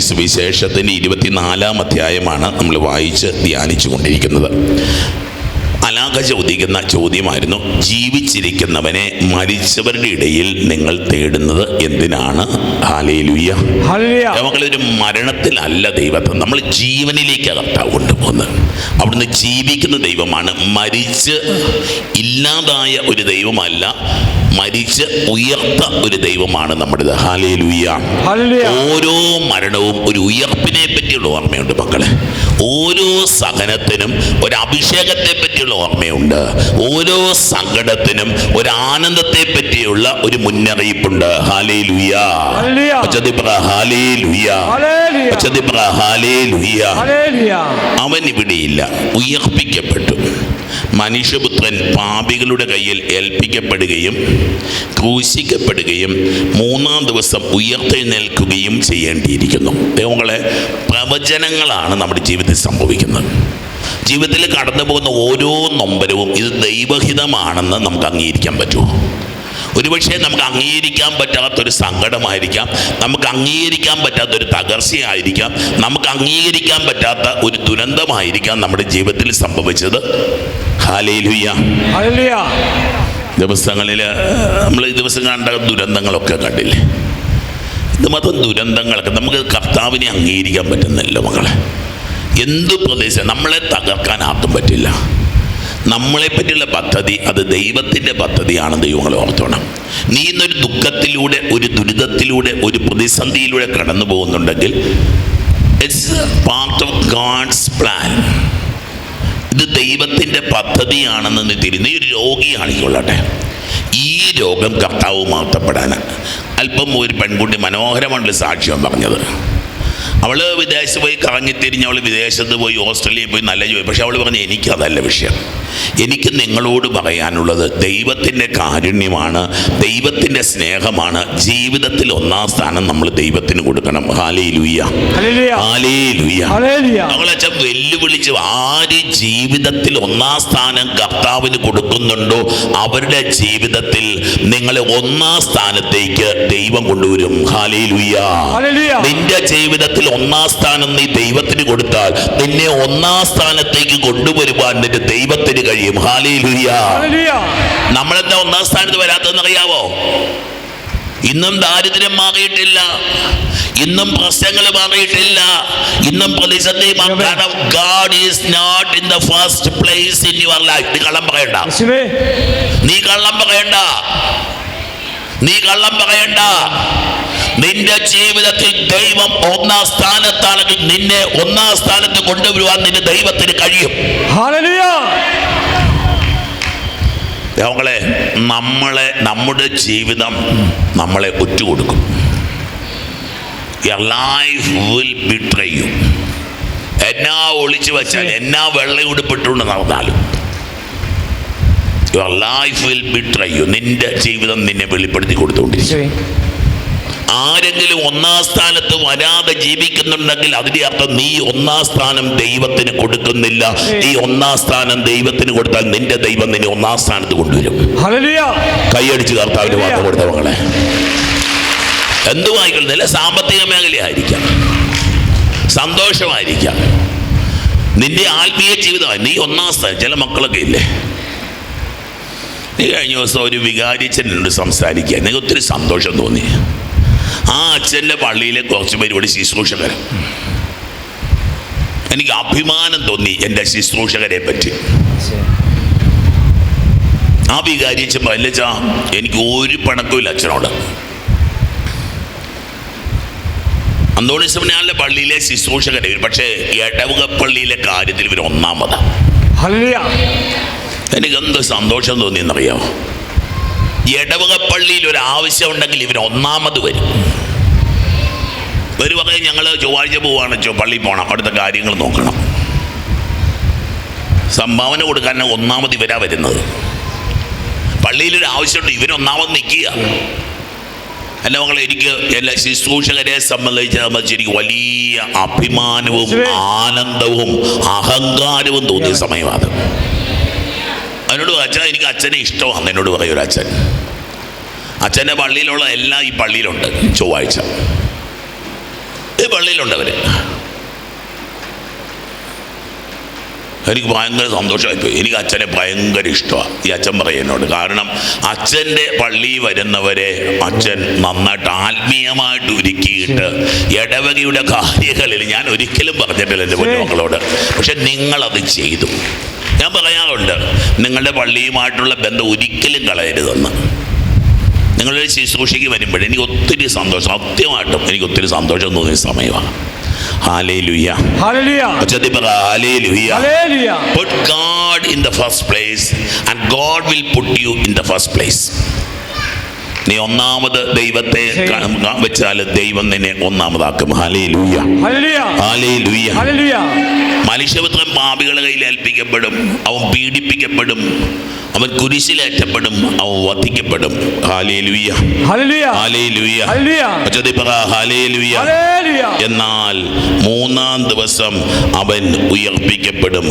സുവിശേഷത്തിന്റെ ഇരുപത്തിനാലാം അധ്യായമാണ് നമ്മൾ വായിച്ച് ധ്യാനിച്ചു കൊണ്ടിരിക്കുന്നത് അലാഖ ചോദിക്കുന്ന ചോദ്യമായിരുന്നു ജീവിച്ചിരിക്കുന്നവനെ മരിച്ചവരുടെ ഇടയിൽ നിങ്ങൾ തേടുന്നത് എന്തിനാണ്? ഹാലേലുയ്യ നമുക്കൊരു മരണത്തിലല്ല ദൈവത്തെ നമ്മൾ ജീവനിലേക്ക് കർത്താവ് കൊണ്ടുപോകുന്നത്. അവിടുന്ന് ജീവിക്കുന്ന ദൈവമാണ്. മരിച്ച് ഇല്ലാതായ ഒരു ദൈവമല്ല മരിച്ച് ഉയർത്ത ഒരു ദൈവമാണ് നമ്മുടെ ഹാലേലുയ്യ ഓരോ മരണവും ഒരു ഉയർപ്പിനെ പറ്റിയുള്ള ഓർമ്മയുണ്ട് മക്കളെ. ഓരോ സഹനത്തിനും ഒരു അഭിഷേകത്തെ പറ്റിയുള്ള ഓർമ്മയുണ്ട്. ഓരോ സങ്കടത്തിനും ഒരു ആനന്ദത്തെ പറ്റിയുള്ള ഒരു മുന്നറിയിപ്പുണ്ട് ഹാലേ ലുയ. ഹാലേ ലുയ അവൻ ഇവിടെയില്ല ഉയർപ്പിക്കപ്പെട്ടു. മനുഷ്യപുത്രൻ പാപികളുടെ കയ്യിൽ ഏൽപ്പിക്കപ്പെടുകയും ക്രൂശിക്കപ്പെടുകയും മൂന്നാം ദിവസം ഉയർത്തെഴുന്നേൽക്കുകയും ചെയ്യേണ്ടിയിരിക്കുന്നു. ദൈവങ്ങളെ പ്രവചനങ്ങളാണ് നമ്മുടെ ജീവിതത്തിൽ സംഭവിക്കുന്നത്. ജീവിതത്തിൽ കടന്നു പോകുന്ന ഓരോ നൊമ്പരവും ഇത് ദൈവഹിതമാണെന്ന് നമുക്ക് അംഗീകരിക്കാൻ പറ്റുമോ? ഒരുപക്ഷെ നമുക്ക് അംഗീകരിക്കാൻ പറ്റാത്തൊരു സങ്കടമായിരിക്കാം നമുക്ക് അംഗീകരിക്കാൻ പറ്റാത്തൊരു തകർച്ചയായിരിക്കാം നമുക്ക് അംഗീകരിക്കാൻ പറ്റാത്ത ഒരു ദുരന്തമായിരിക്കാം നമ്മുടെ ജീവിതത്തിൽ സംഭവിച്ചത്. ദിവസങ്ങളിൽ നമ്മൾ ഈ ദിവസം കണ്ട ദുരന്തങ്ങളൊക്കെ കണ്ടില്ലേ? ഇത് മാത്രം ദുരന്തങ്ങളൊക്കെ നമുക്ക് കർത്താവിനെ അംഗീകരിക്കാൻ പറ്റുന്നില്ല മകളെ എന്ത് പ്രദേശം നമ്മളെ തകർക്കാൻ ആർക്കും പറ്റില്ല. നമ്മളെ പറ്റിയുള്ള പദ്ധതി അത് ദൈവത്തിന്റെ പദ്ധതിയാണ് ദൈവങ്ങൾ ഓർത്തോണം. നീ ഇന്നൊരു ദുഃഖത്തിലൂടെ ഒരു ദുരിതത്തിലൂടെ ഒരു പ്രതിസന്ധിയിലൂടെ കടന്നു പോകുന്നുണ്ടെങ്കിൽ it's part of God's plan ഇത് ദൈവത്തിന്റെ പദ്ധതിയാണെന്ന് നീ തിരി നീ കൊള്ളട്ടെ ഈ രോഗം കർത്താവ് മാറ്റപ്പെടാൻ അല്പം ഒരു പെൺകുട്ടി മനോഹരമായിട്ടുള്ള സാക്ഷ്യം പറഞ്ഞത്. അവൾ വിദേശത്ത് പോയി കറങ്ങിത്തിരിഞ്ഞ് അവൾ വിദേശത്ത് പോയി ഓസ്ട്രേലിയയിൽ പോയി നല്ല ജോലി. പക്ഷെ അവൾ പറഞ്ഞു എനിക്കതല്ല വിഷയം. എനിക്ക് നിങ്ങളോട് പറയാനുള്ളത് ദൈവത്തിന്റെ കാരുണ്യമാണ് ദൈവത്തിന്റെ സ്നേഹമാണ്. ജീവിതത്തിൽ ഒന്നാം സ്ഥാനം നമ്മൾ ദൈവത്തിന് കൊടുക്കണം. ഹാലേ ലുയ്യ ഹാലേ ലുയ്യ ഞങ്ങളച്ഛൻ വെല്ലുവിളിച്ച് ആര് ജീവിതത്തിൽ ഒന്നാം സ്ഥാനം കർത്താവിന് കൊടുക്കുന്നുണ്ടോ അവരുടെ ജീവിതത്തിൽ നിങ്ങളെ ഒന്നാം സ്ഥാനത്തേക്ക് ദൈവം കൊണ്ടുവരും. ഹാലേ ലുയ്യ നിന്റെ ജീവിതത്തിൽ ഒന്നാം സ്ഥാനം നീ ദൈവത്തിന് കൊടുത്താൽ നിന്നെ ഒന്നാം സ്ഥാനത്തേക്ക് കൊണ്ടുവരുവാൻ നിന്റെ ദൈവത്തിന് കഴിയും. ഹാലേ ലുയ്യ നമ്മളെന്താ ഒന്നാം സ്ഥാനത്ത് വരാത്തതെന്ന് അറിയാവോ ഇന്നും ദാരിദ്ര്യം മാറിയിട്ടില്ല. ഇന്നും പ്രശ്നങ്ങൾ മാറിയിട്ടില്ല. ഇന്നും പ്രതിസന്ധി കാരണം God is not in the first place in your life നീ കള്ളം പറയണ്ട. നീ കള്ളം പറയണ്ട. നീ കള്ളം പറയണ്ട. നിന്റെ ജീവിതത്തിൽ ദൈവം ഒന്നാം സ്ഥാനത്താണെങ്കിൽ നിന്നെ ഒന്നാം സ്ഥാനത്ത് കൊണ്ടുവരുവാൻ നിന്റെ ദൈവത്തിന് കഴിയും. ഞങ്ങളെ നമ്മളെ നമ്മുടെ ജീവിതം നമ്മളെ ഒറ്റുകൊടുക്കും. ലൈഫ് വിൽ ബിട്രേ യു എന്നാ ഒളിച്ചു വെച്ചാൽ എന്നാ വെള്ളം ഉടുപ്പിട്ടുകൊണ്ട് നടന്നാലും. Your life will betray you നിന്റെ ജീവിതം നിന്നെ വെളിപ്പെടുത്തി കൊടുത്തുകൊണ്ടിരിക്കും. ആരെങ്കിലും ഒന്നാം സ്ഥാനത്ത് വരാതെ ജീവിക്കുന്നുണ്ടെങ്കിൽ അതിന്റെ അർത്ഥം നീ ഒന്നാം സ്ഥാനം ദൈവത്തിന് കൊടുക്കുന്നില്ല. നീ ഒന്നാം സ്ഥാനം ദൈവത്തിന് കൊടുത്താൽ നിന്റെ ദൈവം നിന്നെ ഒന്നാം സ്ഥാനത്ത് കൊണ്ടുവരും. കൈയടിച്ച് കർത്താവിന് വാക്ക് കൊടുത്ത മകളെ എന്തുമായിക്കൊള്ളുന്നില്ല സാമ്പത്തിക മേഖലയായിരിക്കാം. സന്തോഷമായിരിക്കാം. നിന്റെ ആത്മീയ ജീവിതമായി നീ ഒന്നാം സ്ഥാനം ചില മക്കളൊക്കെ ഇല്ലേ? നീ കഴിഞ്ഞ ദിവസം ഒരു വികാരിച്ചനോട് സംസാരിക്കുക എനിക്ക് ഒത്തിരി സന്തോഷം തോന്നി. ആ അച്ഛന്റെ പള്ളിയിലെ കുറച്ച് പേരോട് ശുശ്രൂഷകർ. എനിക്ക് അഭിമാനം തോന്നി എന്റെ ശുശ്രൂഷകരെ പറ്റി. ആ വികാരിച്ച പല്ലച്ച എനിക്ക് ഒരു പണക്കമില്ല അച്ഛനോട്. അന്തോണിസമനാളിലെ പള്ളിയിലെ ശുശ്രൂഷകരെ പക്ഷേ എടവുക പള്ളിയിലെ കാര്യത്തിൽ ഇവർ ഒന്നാമതാണ് ഹല്ലേലൂയ. എനിക്ക് എന്ത് സന്തോഷം തോന്നിയെന്നറിയാമോ എടവുക പള്ളിയിൽ ഒരു ആവശ്യം ഉണ്ടെങ്കിൽ ഇവർ ഒന്നാമത് വരും. ഒരു പറയും ഞങ്ങൾ ചൊവ്വാഴ്ച പോവാണ്. പള്ളി പള്ളിയിൽ പോകണം അവിടുത്തെ കാര്യങ്ങൾ നോക്കണം. സംഭാവന കൊടുക്കാൻ ഒന്നാമത് ഇവരാ വരുന്നത്. പള്ളിയിലൊരു ആവശ്യമുണ്ട്. ഇവരൊന്നാമത് നിൽക്കുക. എന്റെ മകളെ എനിക്ക് എല്ലാ ശുശ്രൂഷകരെ സംബന്ധിച്ച് സംബന്ധിച്ച് എനിക്ക് വലിയ അഭിമാനവും ആനന്ദവും അഹങ്കാരവും തോന്നിയ സമയമാണ്. അത്. അതിനോട് അച്ഛൻ എനിക്ക് അച്ഛനെ ഇഷ്ടമാണ്. എന്നോട് പറയൊരു അച്ഛൻ. അച്ഛന്റെ പള്ളിയിലുള്ള എല്ലാം ഈ പള്ളിയിലുണ്ട് ചൊവ്വാഴ്ച. പള്ളിയിലുണ്ട് അവർ എനിക്ക് ഭയങ്കര സന്തോഷമായിപ്പോയി. എനിക്ക് അച്ഛനെ ഭയങ്കര ഇഷ്ടമാണ് ഈ അച്ഛൻ പറയുന്നോട് കാരണം അച്ഛന്റെ പള്ളി വരുന്നവരെ അച്ഛൻ നന്നായിട്ട് ആത്മീയമായിട്ട് ഒരുക്കിയിട്ട് ഇടവകയുടെ കാര്യങ്ങളിൽ ഞാൻ ഒരിക്കലും പറഞ്ഞിട്ടില്ല എന്റെ കുഞ്ഞുമക്കളോട് പക്ഷെ നിങ്ങളത് ചെയ്തു. ഞാൻ പറയാറുണ്ട് നിങ്ങളുടെ പള്ളിയുമായിട്ടുള്ള ബന്ധം ഒരിക്കലും കളയരുതെന്ന്. നിങ്ങളൊരു ശുശ്രൂഷയ്ക്ക് വരുമ്പോൾ എനിക്ക് ഒത്തിരി സന്തോഷം. സത്യമായിട്ടും എനിക്ക് ഒത്തിരി സന്തോഷം തോന്നിയ സമയമാണ്. Put God in the first place and God will put you in the first place. നീ ഒന്നാമത് ദൈവത്തെ വെച്ചാൽ ദൈവം നിന്നെ ഒന്നാമതാക്കും. മനുഷ്യപുത്രൻ പാപികളുടെ കയ്യിൽ ഏൽപ്പിക്കപ്പെടും അവൻ പീഡിപ്പിക്കപ്പെടും അവൻ കുരിശിലേറ്റപ്പെടും അവൻ വധിക്കപ്പെടും. എന്നാൽ മൂന്നാം ദിവസം അവൻ ഉയർപ്പിക്കപ്പെടും.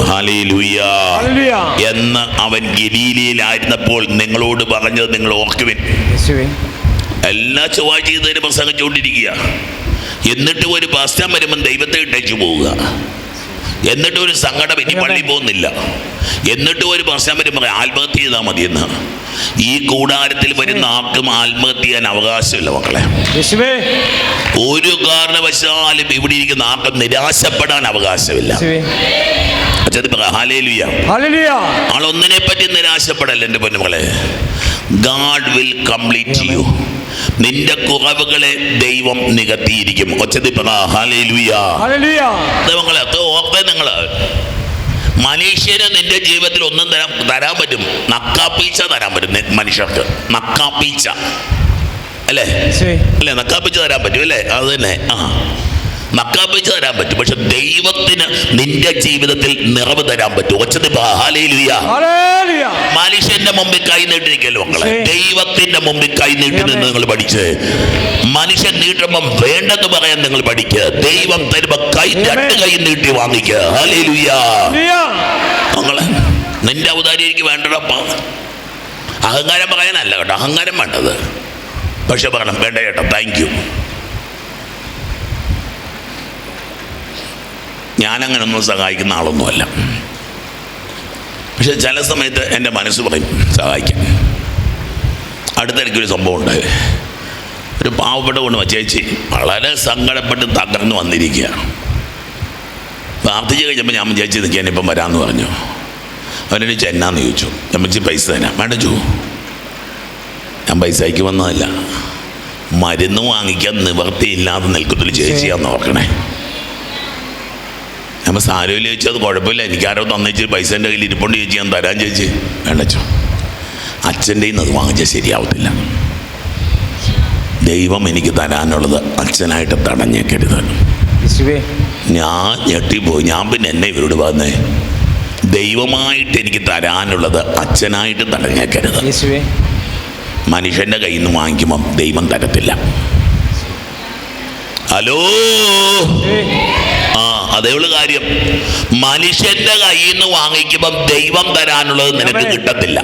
എന്ന് അവൻ ഗലീലയിലായിരുന്നപ്പോൾ നിങ്ങളോട് പറഞ്ഞത് നിങ്ങൾ ഓർക്കുവിൻ. എല്ലാ ചൊവ്വാഴ്ച ഇതിന് പ്രസംഗിച്ചുകൊണ്ടിരിക്കുക. എന്നിട്ട് ഒരു പാസ്റ്റാൻ വരുമ്പം ദൈവത്തെ ഇട്ടേച്ചു പോവുക. എന്നിട്ട് ഒരു സങ്കടം ഇനി പള്ളി പോകുന്നില്ല. എന്നിട്ട് ഒരു പ്രശ്നം വരുമ്പോൾ ആത്മഹത്യ ചെയ്താൽ മതിയെന്ന്. ഈ കൂടാരത്തിൽ വരുന്ന ആർക്കും ആത്മഹത്യ ചെയ്യാൻ അവകാശമില്ല മക്കളെ. ഒരു കാരണവശാലും ഇവിടെ ഇരിക്കുന്ന ആർക്കും നിരാശപ്പെടാൻ അവകാശമില്ല. ആളൊന്നിനെ പറ്റി നിരാശപ്പെടല്ല എന്റെ പൊന്നുമകളെ ഗാഡ് വിൽ കംപ്ലീറ്റ് യു നിന്റെ കുറവുകളെ ദൈവം നികത്തിയിരിക്കും. ഒച്ചതി. ദൈവങ്ങളെ അത് ഓർത്തേ നിങ്ങൾ മനുഷ്യന് നിന്റെ ജീവിതത്തിൽ ഒന്നും തരാൻ തരാൻ പറ്റും. നക്കാപ്പീച്ച തരാൻ പറ്റും മനുഷ്യർക്ക്. നക്കാപ്പീച്ച. അല്ലേ. അല്ലേ? നക്കാപ്പീച്ച തരാൻ പറ്റും അല്ലേ? അത് തന്നെ. ആ. നക്കാപ്പിച്ച് തരാൻ പറ്റും. പക്ഷെ ദൈവത്തിന് നിന്റെ ജീവിതത്തിൽ നിറവ് തരാൻ പറ്റും. മനുഷ്യന്റെ മുമ്പിൽ കൈ നീട്ടിരിക്കല്ലോ മക്കളെ. ദൈവത്തിന്റെ മുമ്പിൽ കൈ നീട്ടി നിന്ന് നിങ്ങൾ പഠിച്ച്. മനുഷ്യൻ നീട്ടുമ്പം വേണ്ടെന്ന് പറയാൻ നിങ്ങൾ പഠിക്കുക ദൈവം തരുമ്പോ കൈ രണ്ട് കൈ നീട്ടി വാങ്ങിക്കുക മക്കളെ നിന്റെ അവതാരി എനിക്ക് വേണ്ടടപ്പ അഹങ്കാരം പറയാനല്ല കേട്ടോ. അഹങ്കാരം വേണ്ടത്. പക്ഷെ പറയണം വേണ്ട കേട്ടോ താങ്ക് യു ഞാനങ്ങനൊന്നും സഹായിക്കുന്ന ആളൊന്നുമല്ല. പക്ഷെ ചില സമയത്ത് എന്റെ മനസ്സ് പറയും സഹായിക്കാം. അടുത്തിടയ്ക്കൊരു സംഭവം ഉണ്ടായി. ഒരു പാവപ്പെട്ട കൊണ്ട് ചേച്ചി വളരെ സങ്കടപ്പെട്ട് തകർന്നു വന്നിരിക്കുകയാണ്. പ്രാർത്ഥിച്ച് കഴിഞ്ഞപ്പോൾ ഞാൻ ചേച്ചി നിൽക്കാൻ ഇപ്പം വരാമെന്ന് പറഞ്ഞു. അവനൊരു ചെന്നാന്ന് ചോദിച്ചു. അമ്മച്ചി പൈസ തരാം. വേണ്ട ചോ. ഞാൻ പൈസയ്ക്ക് വന്നതല്ല. മരുന്ന് വാങ്ങിക്കാൻ നിവർത്തിയില്ലാതെ നിൽക്കുന്നൊരു ചേച്ചിയാന്ന് ഓർക്കണേ. നമ്മൾ സാരമില്ല ചോദിച്ചു അത് കുഴപ്പമില്ല. എനിക്കാരോ തന്നേച്ച് പൈസ എന്റെ കയ്യിൽ ഇരിപ്പുണ്ട് ചേച്ചി ഞാൻ തരാൻ ചേച്ചി. വേണ്ടച്ചോ അച്ഛന്റെ അത് വാങ്ങിച്ചാൽ ശരിയാവത്തില്ല. ദൈവം എനിക്ക് തരാനുള്ളത് അച്ഛനായിട്ട് തടഞ്ഞേക്കരുത്. ഞാൻ ഞെട്ടിപ്പോയി. ഞാൻ പിന്നെ എന്നെ ഇവരോട് പറഞ്ഞേ? ദൈവമായിട്ട് എനിക്ക് തരാനുള്ളത് അച്ഛനായിട്ട് തടഞ്ഞേക്കരുത്. മനുഷ്യന്റെ കയ്യിൽ നിന്ന് വാങ്ങിക്കുമ്പം ദൈവം തരത്തില്ല. ഹലോ. ആ അതേ ഉള്ളു കാര്യം. മനുഷ്യന്റെ കയ്യിൽ നിന്ന് വാങ്ങിക്കുമ്പം ദൈവം തരാനുള്ളത് നിനക്ക് കിട്ടത്തില്ല.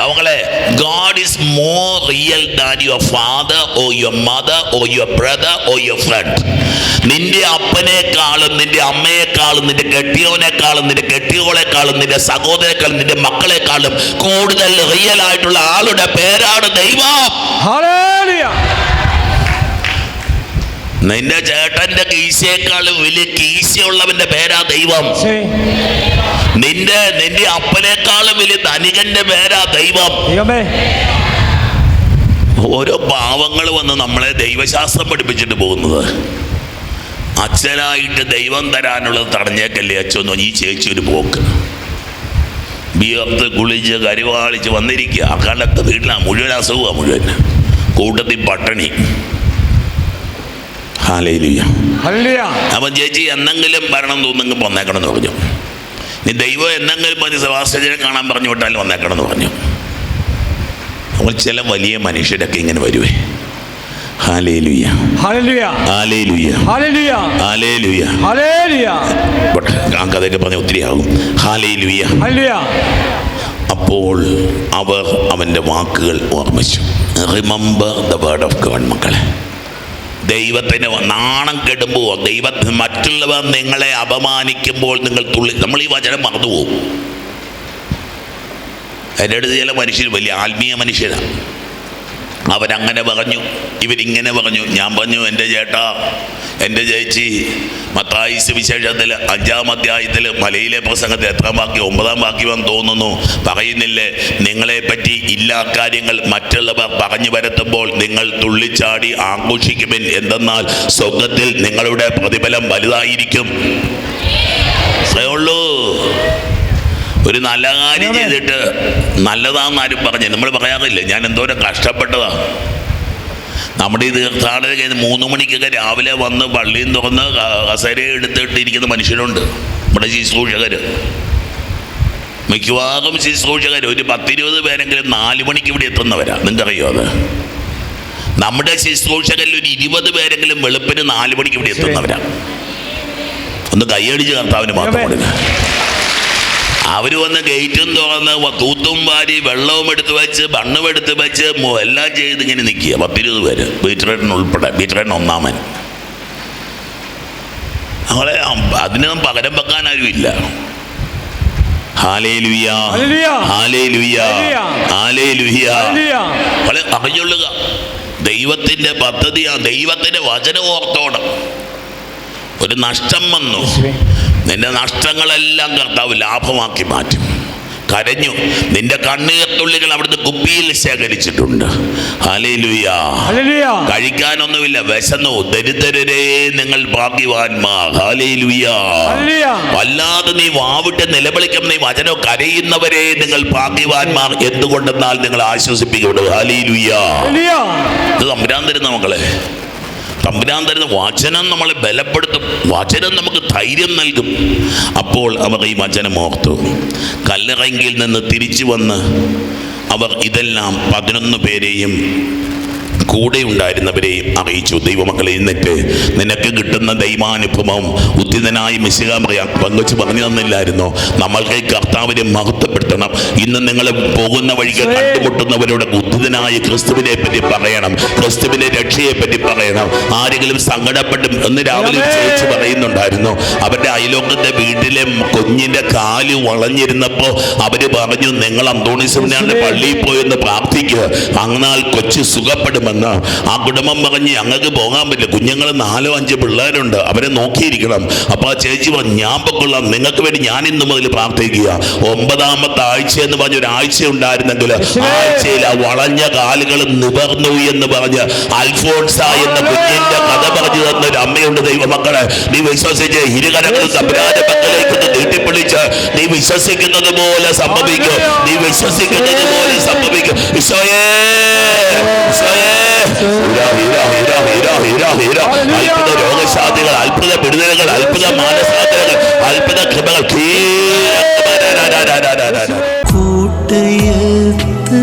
അവങ്ങളെ God is real real your father or your your or your brother or your friend നിന്റെ അപ്പനേക്കാളും നിന്റെ അമ്മയെക്കാളും നിന്റെ കെട്ടിയവനേക്കാളും നിന്റെ കെട്ടിയോളെക്കാളും നിന്റെ സഹോദരക്കാളും നിന്റെ മക്കളെക്കാളും കൂടുതൽ റിയൽ ആയിട്ടുള്ള ആളുടെ പേരാണ് ദൈവം. നിന്റെ ചേട്ടന്റെ കീശയേക്കാളും വലിയ കീശയുള്ളവന്റെ പേരാ ദൈവം. നിന്റെ നിന്റെ അപ്പനേക്കാളും വലിയ ധനികന്റെ പേരാ ദൈവം. ഓരോ പാവങ്ങൾ വന്ന് നമ്മളെ ദൈവശാസ്ത്രം പഠിപ്പിച്ചിട്ട് പോകുന്നത്. അച്ഛനായിട്ട് ദൈവം തരാനുള്ളത് തടഞ്ഞേക്കല്ലേ അച്ഛൻ ഈ ചേച്ചി ഒരു പോക്ക്. ബിയർത്ത് കുളിച്ച് കരുവാളിച്ച് വന്നിരിക്കുക. അക്കാലത്ത് കാലത്ത് വീട്ടിലാണ് മുഴുവൻ അസുഖമാണ് മുഴുവൻ. കൂട്ടത്തിൽ പട്ടണി. അപ്പം ചേച്ചി എന്തെങ്കിലും ഭരണം തോന്നെങ്കിൽ വന്നേക്കണം എന്ന് പറഞ്ഞു. നീ ദൈവം എന്തെങ്കിലും പറഞ്ഞ് സഭാസ്ഥനെ കാണാൻ പറഞ്ഞു വിട്ടാലും വന്നേക്കണം എന്ന് പറഞ്ഞു. അപ്പോൾ ചില വലിയ മനുഷ്യരൊക്കെ ഇങ്ങനെ വരുവേ. ആ കഥയൊക്കെ പറഞ്ഞ ഒത്തിരി ആകും. അപ്പോൾ അവർ അവന്റെ വാക്കുകൾ ഓർമ്മിച്ചു. റിമംബർ ദ വേർഡ് ഓഫ് ഗവൺ മക്കളെ. ദൈവത്തിന് നാണം കെടുമ്പോൾ ദൈവത്തിന് മറ്റുള്ളവർ നിങ്ങളെ അപമാനിക്കുമ്പോൾ നിങ്ങൾ തുള്ളി നമ്മൾ ഈ വചനം മറന്നുപോകും. എന്റെ അടുത്ത് ചില മനുഷ്യർ വലിയ ആത്മീയ മനുഷ്യരാണ്. അവരങ്ങനെ പറഞ്ഞു ഇവരിങ്ങനെ പറഞ്ഞു. ഞാൻ പറഞ്ഞു എന്റെ ചേട്ടാ എന്റെ ചേച്ചി മത്തായിസ് വിശേഷത്തിൽ അഞ്ചാം അധ്യായത്തിൽ മലയിലെ പ്രസംഗത്തിൽ എത്രാം വാക്യം ഒമ്പതാം വാക്യം തോന്നുന്നു. പറയുന്നില്ലേ നിങ്ങളെ പറ്റി ഇല്ലാ കാര്യങ്ങൾ മറ്റുള്ളവർ പറഞ്ഞു വരത്തുമ്പോൾ നിങ്ങൾ തുള്ളിച്ചാടി ആഘോഷിക്കുമെൻ. എന്തെന്നാൽ സ്വർഗത്തിൽ നിങ്ങളുടെ പ്രതിഫലം വലുതായിരിക്കും. ഉള്ളൂ. ഒരു നല്ല കാര്യം ചെയ്തിട്ട് നല്ലതാന്ന് ആരും പറഞ്ഞു നമ്മൾ പറയാറില്ല ഞാൻ എന്തോരം കഷ്ടപ്പെട്ടതാ. നമ്മുടെ ഈ തീർത്ഥാടന കഴിഞ്ഞ് മൂന്ന് മണിക്കൊക്കെ രാവിലെ വന്ന് പള്ളിയും തുറന്ന് കസര എടുത്തിട്ട് ഇരിക്കുന്ന മനുഷ്യരുണ്ട്. നമ്മുടെ ശുശ്രൂഷകർ മിക്കവാറും ശുശ്രൂഷകർ ഒരു പത്തിരുപത് പേരെങ്കിലും നാല് മണിക്ക് ഇവിടെ എത്തുന്നവരാ. നിങ്ങൾക്കറിയോ അത്? നമ്മുടെ ശുശ്രൂഷകരിൽ ഒരു ഇരുപത് പേരെങ്കിലും വെളുപ്പിന് നാല് മണിക്ക് ഇവിടെ എത്തുന്നവരാ. ഒന്ന് കൈയടിച്ച് കർത്താവിന് മാത്രം. കൊടുക്കുക അവർ വന്ന് ഗേറ്റും തുറന്ന് തൂത്തും വാരി വെള്ളവും എടുത്ത് വെച്ച് ബണ്ണും എടുത്ത് വെച്ച് എല്ലാം ചെയ്ത് ഇങ്ങനെ നിൽക്കുക പത്തിരുപത് പേര്. ബീറ്ററേട്ടൻ ഉൾപ്പെടെ. ബീറ്ററേട്ടൻ ഒന്നാമൻ. നമ്മളെ അതിനൊന്നും പകരം വെക്കാൻ ആരും ഇല്ല. Hallelujah. Hallelujah. Hallelujah. Hallelujah. Hallelujah. അറിഞ്ഞുള്ളുക. ദൈവത്തിന്റെ പദ്ധതിയാ ദൈവത്തിന്റെ വചനം ഓർത്തോണം. ഒരു നഷ്ടം വന്നു. നിന്റെ നഷ്ടങ്ങളെല്ലാം കർത്താവ് ലാഭമാക്കി മാറ്റും. കരഞ്ഞു. നിന്റെ കണ്ണീർത്തുള്ളികൾ അവിടുന്ന് കുപ്പിയിൽ ശേഖരിച്ചിട്ടുണ്ട്. കഴിക്കാനൊന്നുമില്ല. വിശന്നു. ദരിദ്രരെ നിങ്ങൾ ഭാഗ്യവാന്മാർ. അല്ലാതെ നീ വാവിട്ട് നിലവിളിക്കും നീ വചനോ കരയുന്നവരെ നിങ്ങൾ ഭാഗ്യവാന്മാർ എന്തുകൊണ്ടെന്നാൽ നിങ്ങൾ ആശ്വസിപ്പിക്കപ്പെടും. Hallelujah hallelujah. ഇത് തമ്പുരാൻ തരുന്ന മക്കളെ. തമ്പുരാൻ തരുന്ന വചനം നമ്മളെ ബലപ്പെടുത്തും. വചനം നമുക്ക് ധൈര്യം നൽകും. അപ്പോൾ അവർ ഈ വചനം ഓർത്തു. കല്ലറങ്കിൽ നിന്ന് തിരിച്ചു വന്ന് അവർ ഇതെല്ലാം പതിനൊന്ന് പേരെയും കൂടെ ഉണ്ടായിരുന്നവരെയും അറിയിച്ചു. ദൈവമക്കളെ എന്നിട്ട് നിനക്ക് കിട്ടുന്ന ദൈവാനുഭവം ഉദ്ധിതനായി മിശിക പങ്കുവച്ച് പറഞ്ഞു തന്നില്ലായിരുന്നോ? നമ്മൾക്ക് കർത്താവിനെ മഹത്വപ്പെടുത്തണം. ഇന്ന് നിങ്ങൾ പോകുന്ന വഴിക്ക് കണ്ടുമുട്ടുന്നവരോട് ഉദ്ധിതനായ ക്രിസ്തുവിനെ പറ്റി പറയണം. ക്രിസ്തുവിന്റെ രക്ഷയെ പറ്റി പറയണം. ആരെങ്കിലും സങ്കടപ്പെട്ടും എന്ന് രാവിലെ ചേച്ചി പറയുന്നുണ്ടായിരുന്നു. അവരുടെ അയലോക്കത്തെ വീട്ടിലെ കുഞ്ഞിന്റെ കാൽ വളഞ്ഞിരുന്നപ്പോ അവർ പറഞ്ഞു നിങ്ങൾ അന്തോണിസുവിനാണ്ട് പള്ളിയിൽ പോയെന്ന് പ്രാർത്ഥിക്കുക അങ്ങനാൽ കൊച്ചു സുഖപ്പെടുമെന്ന്. ആ കുടുംബം പറഞ്ഞ് ഞങ്ങൾക്ക് പോകാൻ പറ്റില്ല. കുഞ്ഞുങ്ങൾ നാലോ അഞ്ച് പിള്ളേരുണ്ട്. അവരെ നോക്കിയിരിക്കണം. അപ്പൊ ആ ചേച്ചി പറഞ്ഞു ഞാൻ പൊക്കൊള്ളാം നിങ്ങൾക്ക് വേണ്ടി ഞാൻ ഇന്ന് മുതൽ പ്രാർത്ഥിക്കുക. ഒമ്പതാമത്തെ ആഴ്ച എന്ന് പറഞ്ഞ ഒരു ആഴ്ച ഉണ്ടായിരുന്നെങ്കിൽ ആഴ്ചയിൽ ആ വളഞ്ഞ കാലുകൾ നിവർന്നു എന്ന് പറഞ്ഞ് അൽഫോൺസ എന്ന കുഞ്ഞിന്റെ കഥ പറഞ്ഞു തന്ന ഒരു അമ്മയുണ്ട് ദൈവമക്കളെ. നീ വിശ്വസിച്ച് ഇരുകരങ്ങൾ നീട്ടിപ്പിടിച്ച് നീ വിശ്വസിക്കുന്നത് പോലെ സംഭവിക്കും. നീ വിശ്വസിക്കുന്നത് പോലെ സംഭവിക്കും. ഈശോയേ! ഈശോയേ! ഹീരാ, ഹീരാ, ഹീരാ, ഹീരാ, ഹീരാ, ഹീരാ. അത്ഭുത രോഗശാന്തികൾ അത്ഭുത വിടുതലുകൾ അത്ഭുത മാനസാന്തരങ്ങൾ അത്ഭുത കൃപകൾ കൂട്ടയത്ത്